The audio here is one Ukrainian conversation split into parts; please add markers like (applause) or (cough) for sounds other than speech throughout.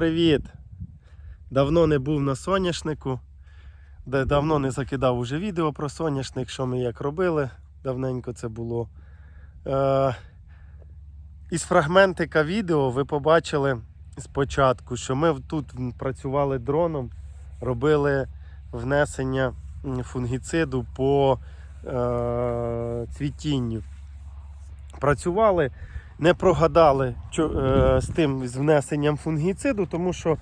Привіт! Давно не був на соняшнику. Давно не закидав уже відео про соняшник, що ми як робили. Давненько це було. Е, із фрагментика відео ви побачили спочатку, що ми тут працювали дроном, робили внесення фунгіциду по е, цвітінню. Працювали, не прогадали е, з тим з внесенням фунгіциду, тому що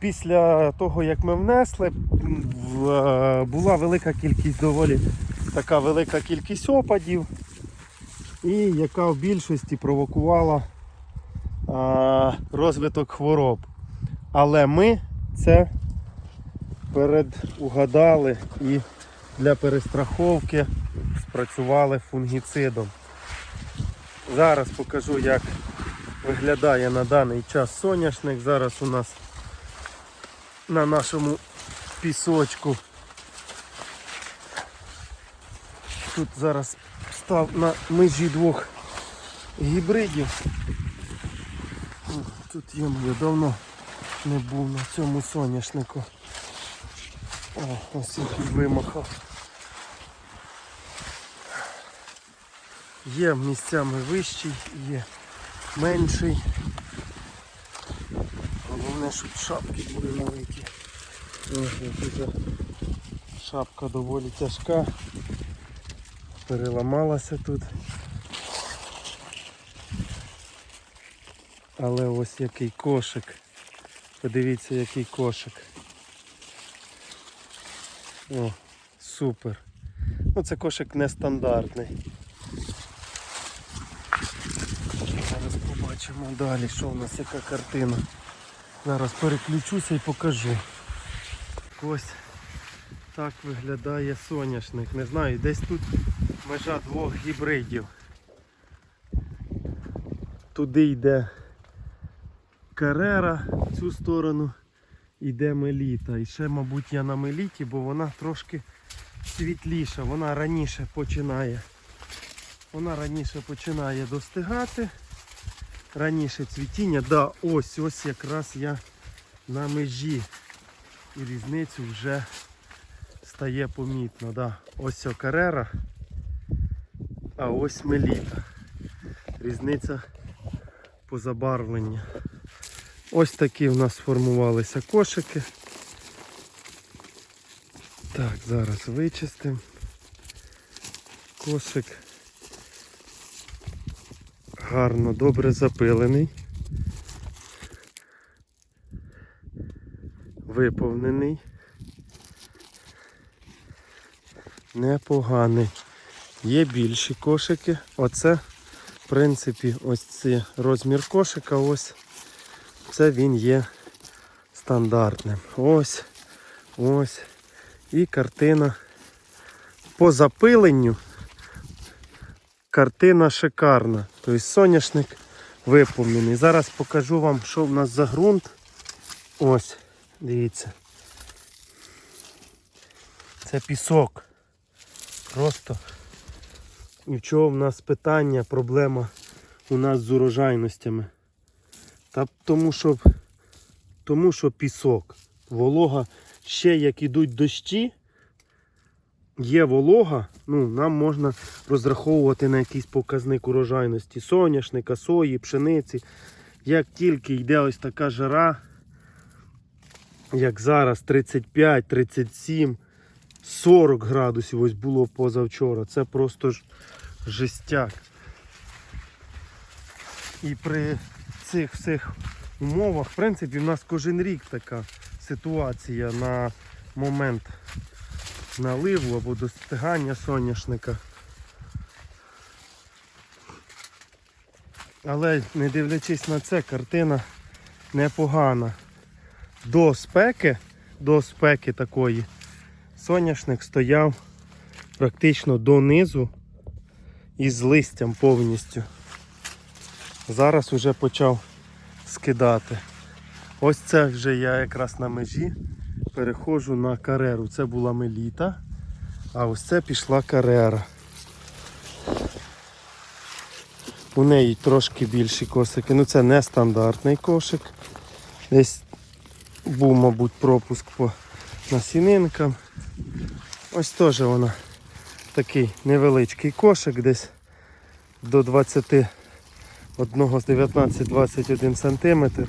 після того, як ми внесли, е, була велика кількість, доволі така велика кількість опадів, і яка в більшості провокувала а, розвиток хвороб. Але ми це передугадали і для перестраховки спрацювали фунгіцидом. Зараз покажу, як виглядає на даний час соняшник. Зараз у нас на нашому пісочку. Тут зараз став на межі двох гібридів. Тут є моє давно не був на цьому соняшнику. О, ось який вимахав. Є місцями вищий, є менший. Головне, щоб шапки були уже шапка доволі тяжка. Переламалася тут. Але ось який кошик. Подивіться, який кошик. О, супер. Ну це кошик нестандартний. Зараз побачимо далі, що в нас яка картина. Зараз переключуся і покажу. Ось так виглядає соняшник. Не знаю, десь тут межа двох гібридів. Туди йде карера, в цю сторону йде меліта. І ще, мабуть, я на меліті, бо вона трошки світліша, вона раніше починає. Вона раніше починає достигати. Раніше цвітіння, да, ось ось якраз я на межі. І різницю вже стає помітно. Да. Ось о карера, а ось меліта. Різниця по забарвленню. Ось такі в нас сформувалися кошики. Так, зараз вичистимо. Кошик гарно, добре запилений. Виповнений. Непоганий. Є більші кошики. Оце, в принципі, ось цей розмір кошика, ось це він є стандартним. Ось, ось. І картина по запиленню. Картина шикарна. Тобто соняшник виповнений. Зараз покажу вам, що в нас за ґрунт. Ось, дивіться. Це пісок. Просто і в чого в нас питання, проблема у нас з урожайностями. Та тому що, тому що пісок. Волога ще як ідуть дощі, є волога, ну, нам можна розраховувати на якийсь показник урожайності соняшника, сої, пшениці. Як тільки йде ось така жара, як зараз 35, 37, 40 градусів ось було позавчора. Це просто ж жестяк. І при цих всіх умовах, в принципі, в нас кожен рік така ситуація на момент наливу або достигання соняшника. Але не дивлячись на це, картина непогана. До спеки, до спеки такої, соняшник стояв практично донизу із листям повністю. Зараз вже почав скидати. Ось це вже я якраз на межі переходжу на кареру. Це була меліта, а ось це пішла карера. У неї трошки більші косики. Ну це не стандартний кошик. Десь був, мабуть, пропуск по насінинкам. Ось теж вона такий невеличкий кошик, десь до 21 з 19-21 см,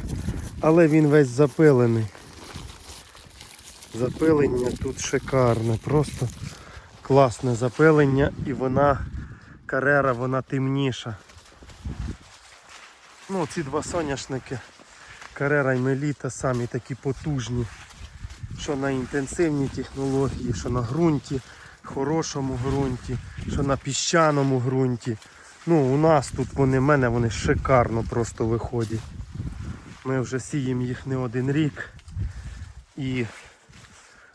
але він весь запилений. Запилення тут шикарне, просто класне запилення і вона карера, вона темніша. Ну, ці два соняшники, карера і меліта самі такі потужні, що на інтенсивній технології, що на ґрунті, хорошому ґрунті, що на піщаному ґрунті. Ну, у нас тут вони, в мене вони шикарно просто виходять. Ми вже сіємо їх не один рік. І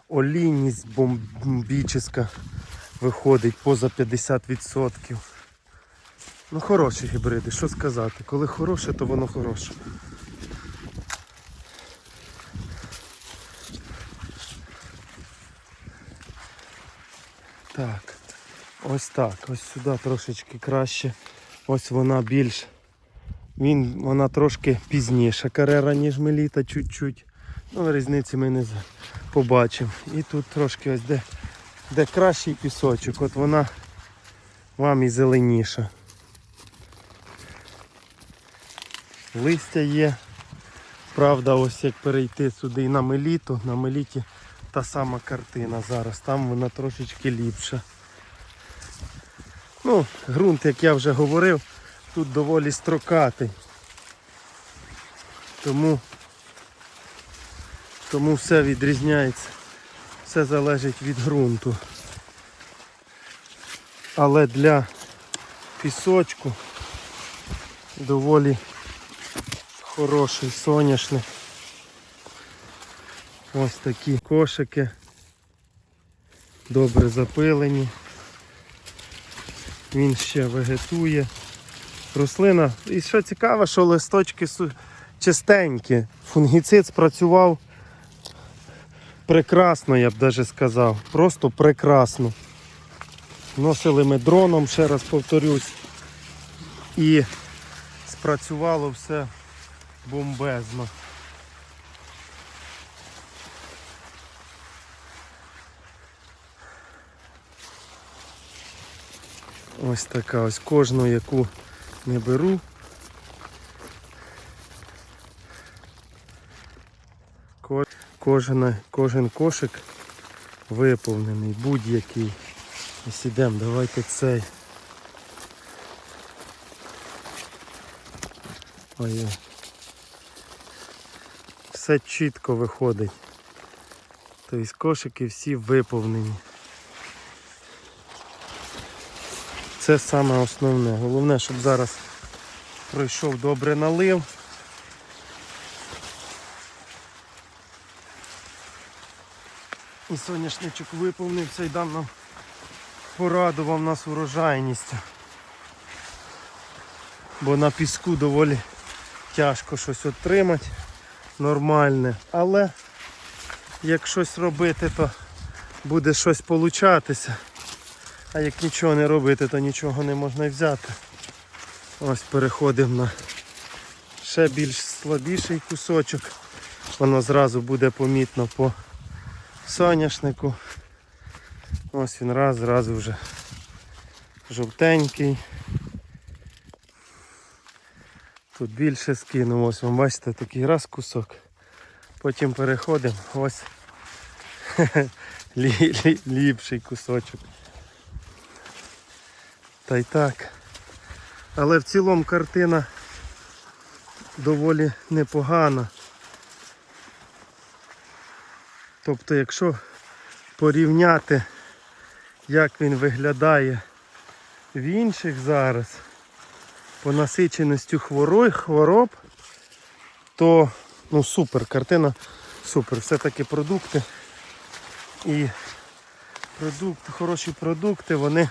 олійність бомбічна виходить поза 50%. Ну хороші гібриди, що сказати. Коли хороше, то воно хороше. Так, ось так, ось сюди трошечки краще. Ось вона більш. Він, вона трошки пізніша карера, ніж меліта, чуть-чуть. Ну, різниці ми не побачимо. І тут трошки ось де, де кращий пісочок, от вона вам і зеленіша. Листя є. Правда, ось як перейти сюди і на меліту, на меліті та сама картина зараз. Там вона трошечки ліпша. Ну, ґрунт, як я вже говорив, тут доволі строкатий. Тому, тому все відрізняється. Все залежить від ґрунту. Але для пісочку доволі хороший соняшник. Ось такі кошики. Добре запилені. Він ще вегетує. Рослина. І що цікаво, що листочки чистенькі. Фунгіцид спрацював прекрасно, я б навіть сказав. Просто прекрасно. Носили ми дроном, ще раз повторюсь. І спрацювало все бомбезно. Ось така ось кожну, яку не беру. Кожен, кожен кошик виповнений, будь-який. Ось ідемо, давайте цей. Ой. Все чітко виходить. Тобто кошики всі виповнені. Це саме основне. Головне, щоб зараз пройшов добре налив. І соняшничок виповнився і дав нам порадував нас урожайністю. Бо на піску доволі тяжко щось отримати нормальне. Але як щось робити, то буде щось получатися. А як нічого не робити, то нічого не можна взяти. Ось переходимо на ще більш слабіший кусочок. Воно зразу буде помітно по соняшнику. Ось він раз, зразу вже жовтенький. Тут більше скинув, ось ви бачите, такий раз кусок. Потім переходимо, ось (laughs) лі, лі, ліпший кусочок. Та й так. Але в цілому картина доволі непогана. Тобто, якщо порівняти, як він виглядає в інших зараз, по насиченості хвороб, то ну супер, картина супер. Все-таки продукти і продукти, хороші продукти, вони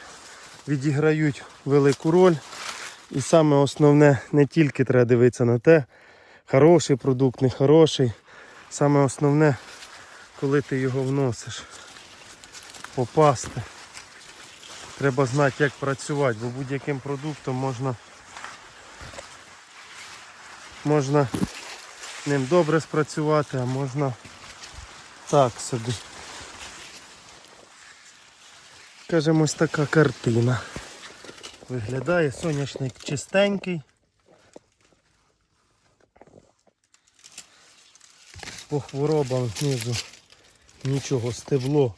відіграють велику роль. І саме основне, не тільки треба дивитися на те, хороший продукт, не хороший. Саме основне, коли ти його вносиш, попасти. Треба знати, як працювати, бо будь-яким продуктом можна, можна ним добре спрацювати, а можна так собі. Скажімо, ось така картина. Виглядає соняшник чистенький. По хворобам знизу нічого, стебло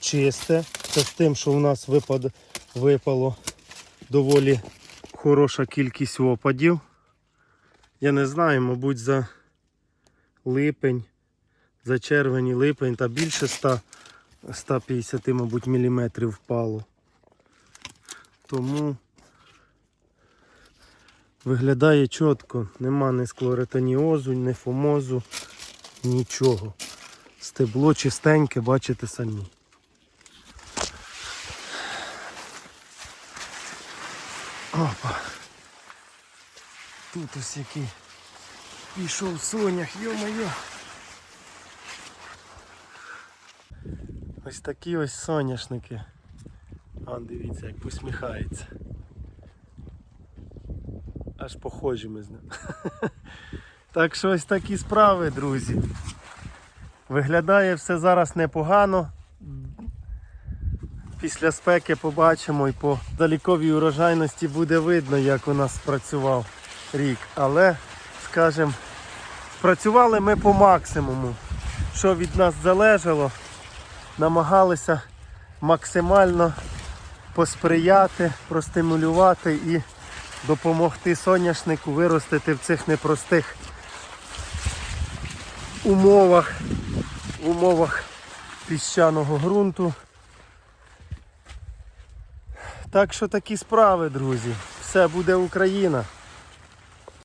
чисте. Це з тим, що в нас випад, випало доволі хороша кількість опадів. Я не знаю, мабуть, за липень, за червень липень та більше 100, 150, мабуть, міліметрів впало. Тому виглядає чітко, нема ні склеретоніозу, ні фомозу, нічого. Стебло чистеньке, бачите самі. Опа. Тут ось який пішов сонях, йо-моє. Ось такі ось соняшники. А, дивіться, як посміхається. Аж похожі ми з ним. (laughs) Так що ось такі справи, друзі. Виглядає все зараз непогано. Після спеки побачимо і по далековій урожайності буде видно, як у нас спрацював рік. Але, скажімо, працювали ми по максимуму. Що від нас залежало, намагалися максимально посприяти, простимулювати і допомогти соняшнику виростити в цих непростих умовах, умовах піщаного ґрунту. Так що такі справи, друзі. Все буде Україна.